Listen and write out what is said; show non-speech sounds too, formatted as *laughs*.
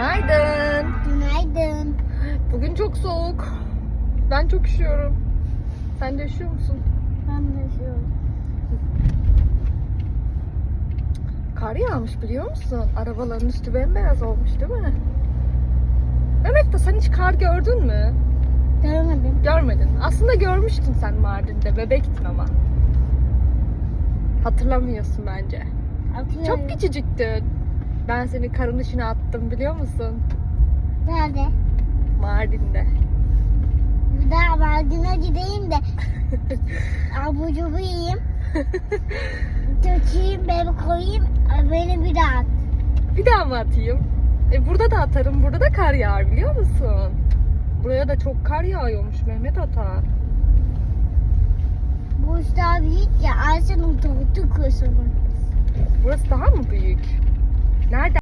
Günaydın. Günaydın. Bugün çok soğuk. Ben çok üşüyorum. Sen de üşüyor musun? Ben de şu. Kar yağmış biliyor musun? Arabaların üstü bembeyaz olmuş değil mi? Mehmet de sen hiç kar gördün mü? Görmedim. Görmedin. Aslında görmüştün sen Mardin'de. Bebektin ama. Hatırlamıyorsun bence. Atıyorum. Çok küçücüktün. Ben seni karın içine attım biliyor musun? Nerede? Mardin'de. Bir daha Mardin'e gideyim de *laughs* abur cubur yiyeyim. *laughs* Tökeyim, beni koyayım, beni bir daha at. Bir daha mı atayım? E burada da atarım. Burada da kar yağar biliyor musun? Buraya da çok kar yağıyormuş Mehmet Ata. Bu usta büyük ya, Ayşe'nin tortu koşumu. Burası daha mı büyük? Nerede